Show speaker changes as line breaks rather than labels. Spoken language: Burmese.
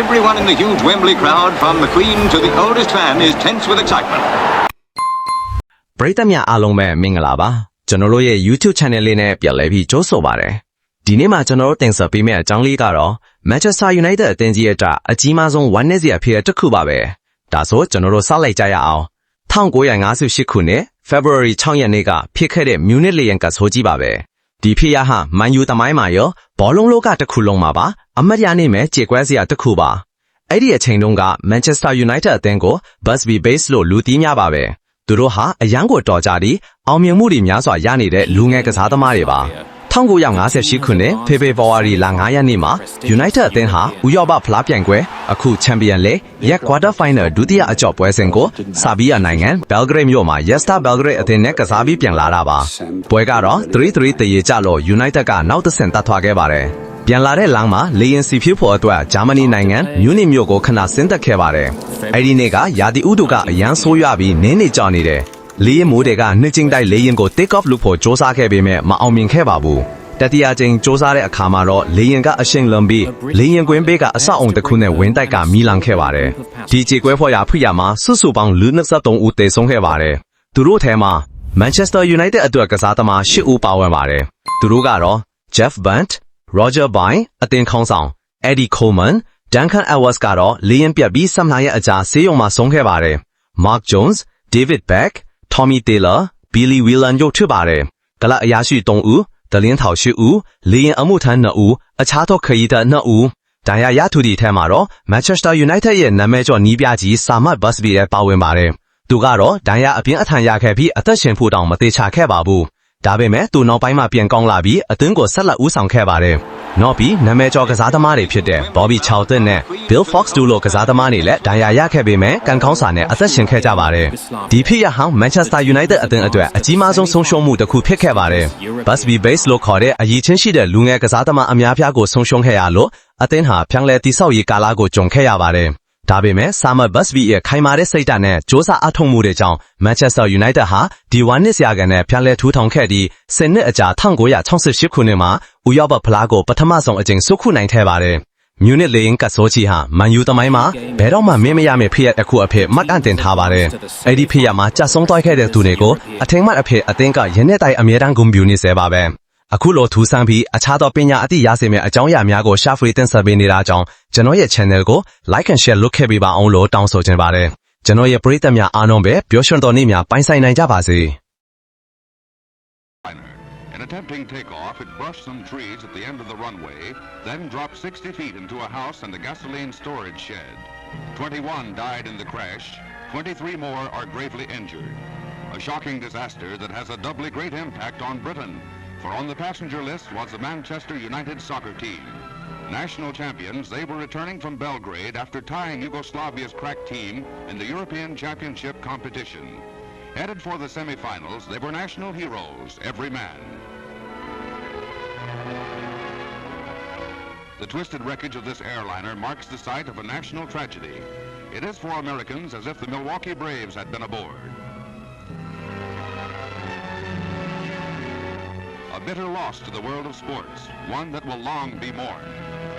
Everyone in the huge Wembley crowd, from the Queen to the oldest fan, is tense with excitement.
ပရိသတ်များအားလုံးပဲမင်္ဂလာပါကျွန်တော်တို့ရဲ့ YouTube channel လေးနဲ့ပြန်လည်ပြီးကြိုးဆိုပါရစေဒီနေ့မှာကျွန်တော်တို့တင်ဆက်ပေးမယ့်အကြောင်းလေးကတော့ Manchester United အသင်းကြီးရဲ့အတွက်အကြီးမားဆုံး1နှစ်စီအဖြစ်တစ်ခုပါပဲဒါဆိုကျွန်တော်တို့စလိုက်ကြရအောင်1958ခုနှစ် February 6ရက်နေ့ကဖြစ်ခဲ့တဲ့ Munich လေယာဉ်ကဆိုကြီးပါပဲဒီဖြစ်ရဟာမန်ယူသမိုင်းမှာရော ဘောလုံးလောကတစ်ခုလုံးမှာပါအမတ်ရနေမဲ့ကြေကွဲစရာတစ်ခုပါအဲ့ဒီအချိန်တုန်းက Manchester United အသင်းကို Busby Base လို့လူသိများပါပဲသူတို့ဟာအရန်ကိုတော်ကြပြီးအောင်မြင်မှုတွေများစွာရနေတဲ့လူငယ်ကစားသမားတွေပါ 1958ခုနှစ်ဖေဖော်ဝါရီလ9ရက်နေ့မှာ United အသင်းဟာဥရောပဖလားပြိုင်ပွဲအခု Champion League ရက် Quarter Final ဒုတိယအကြော့ပွဲစဉ်ကိုဆာဘီယာနိုင်ငံ Belgrade မြို့မှာ Yesta Belgrade အသင်းနဲ့ကစားပြီးပြန်လာတာပါပွဲကတော့3-3တရေကြလို့ United ကနောက်တစ်ဆင့်တတ်ထွားခဲ့ပါတယ်ပြန်လာတဲ့လမ်းမှာလေရင်စီဖြစ်ဖို့အတွက်ဂျာမနီနိုင်ငံမြူနစ်မြို့ကိုခဏဆင်းသက်ခဲ့ပါတယ်။အဲဒီနေ့ကရာသီဥတုကအရန်ဆိုးရွားပြီးနင်းနေကြနေတယ်။ လေရင်မိုးတွေကနှစ်ကျင်းတိုက်လေရင်ကို take off လုပ်ဖို့စ조사ခဲ့ပေမဲ့မအောင်မြင်ခဲ့ပါဘူး။တတိယကျင်းစ조사တဲ့အခါမှာတော့လေရင်ကအရှိန်လွန်ပြီးလေရင်ကွင်းဘေးကအဆောက်အုံတစ်ခုနဲ့ဝင်းတိုက်ကမီးလောင်ခဲ့ပါတယ်။ဒီကြေကွဲဖော်ရာဖိရမှာစုစုပေါင်းလူ23ဦးသေဆုံးခဲ့ပါတယ်။သူတို့ထဲမှာ Manchester United အတွက်ကစားသမား10ဦးပါဝင်ပါတယ်။သူတို့ကတော့ Jeff Bunt Roger Byrne အသင်းခေါင်းဆောင် Eddie Coleman Duncan Edwards ကတော့လေရင်ပြတ်ပြီး7လရဲ့အကြာဆေးရုံမှာဆုံးခဲ့ပါတယ်။ Mark Jones David Beck Tommy Taylor Billy Whelan တို့ဖြစ်ပါတယ်။ကလပ်အရာရှိ3ဦးဒလင်းထောင်8ဦးလေရင်အမှုထမ်း2ဦးအခြားသောခရီးသည်2ဦးဒဏ်ရာရသူတွေထဲမှာတော့ Manchester United ရဲ့နာမည်ကျော်နီးပြကြီးဆာမတ်ဘတ်စဘီရဲ့ပါဝင်ပါတယ်။သူကတော့ဒဏ်ရာအပြင်းအထန်ရခဲ့ပြီးအသက်ရှင်ဖို့တောင်မသေးချာခဲ့ပါဘူး။ဒါပေမဲ့သူနောက်ပိုင်းမှာပြန်ကောင်းလာပြီးအသင်းကိုဆက်လက်ဦးဆောင်ခဲ့ပါတယ်။ နောက်ပြီးနာမည်ကျော်ကစားသမားတွေဖြစ်တဲ့ Bobby Charlton နဲ့ Bill Fox တို့လိုကစားသမားတွေလည်းဒဏ်ရာရခဲ့ပေမဲ့ကန်ကောင်းစာနဲ့အသက်ရှင်ခဲ့ကြပါတယ်။ဒီဖြစ်ရဟောင်း Manchester United အသင်းအတွက်အကြီးမားဆုံးဆုံးရှုံးမှုတစ်ခုဖြစ်ခဲ့ပါတယ်။ Busby Base လို့ခေါ်တဲ့အရေးချင်းရှိတဲ့လူငယ်ကစားသမားအများပြားကိုဆုံးရှုံးခဲ့ရလို့အသင်းဟာဖြန့်လဲတိဆောက်ရေးကာလကိုကြုံခဲ့ရပါတယ်။ ဒါပေမဲ့ Summer Busby ရဲ့ခိုင်မာတဲ့စိတ်ဓာတ်နဲ့စ조사အထောက်မှုတွေကြောင့် Manchester United ဟာဒီ1နှစ်စီယာကန်နဲ့ပြန်လဲထူထောင်ခဲ့ပြီး10နှစ်အကြာ1968ခုနှစ်မှာဥရောပဖလားကိုပထမဆုံးအကြိမ်ဆုခုနိုင်ခဲ့ပါတယ်။မြူနစ်လေရင်ကဆိုချီဟာမန်ယူသမိုင်းမှာဘယ်တော့မှမင်းမရမယ့်ဖြစ်ရတစ်ခုအဖြစ်မှတ်တမ်းတင်ထားပါတယ်။အဲ့ဒီဖြစ်ရမှာကြဆုံသွားခဲ့တဲ့သူတွေကိုအထင်မှတ်အဖြစ်အသင်းကရင်းနဲ့တိုင်အမြဲတမ်းဂုဏ်ပြုနေစေပါပဲ။ အခုလိုထူဆန်းပြီးအခြားသောပညာအသည့်ရစေမယ့်အကြောင်းအရာများကိုရှာဖွေတင်ဆက်ပေးနေတာကြောင့်ကျွန်တော်ရဲ့ channel ကို like and share လုပ်ခဲ့ပေးပါအောင်လို့တောင်းဆိုချင်ပါတယ်။ကျွန်တော်ရဲ့ပရိသတ်များအားလုံးပဲပျော်ရွှင်တော်နေ့များပိုင်ဆိုင်နိုင်ကြပါစေ။
In attempting takeoff, it brushed some trees at the end of the runway, then dropped 60 feet into a house and a gasoline storage shed. 21 died in the crash. 23 more are gravely injured. A shocking disaster that has a doubly great impact on Britain, for on the passenger list was the Manchester United soccer team. National champions, they were returning from Belgrade after tying Yugoslavia's crack team in the European Championship competition. Headed for the semifinals, they were national heroes, every man. The twisted wreckage of this airliner marks the site of a national tragedy. It is for Americans as if the Milwaukee Braves had been aboard. Bitter loss to the world of sports, one that will long be mourned.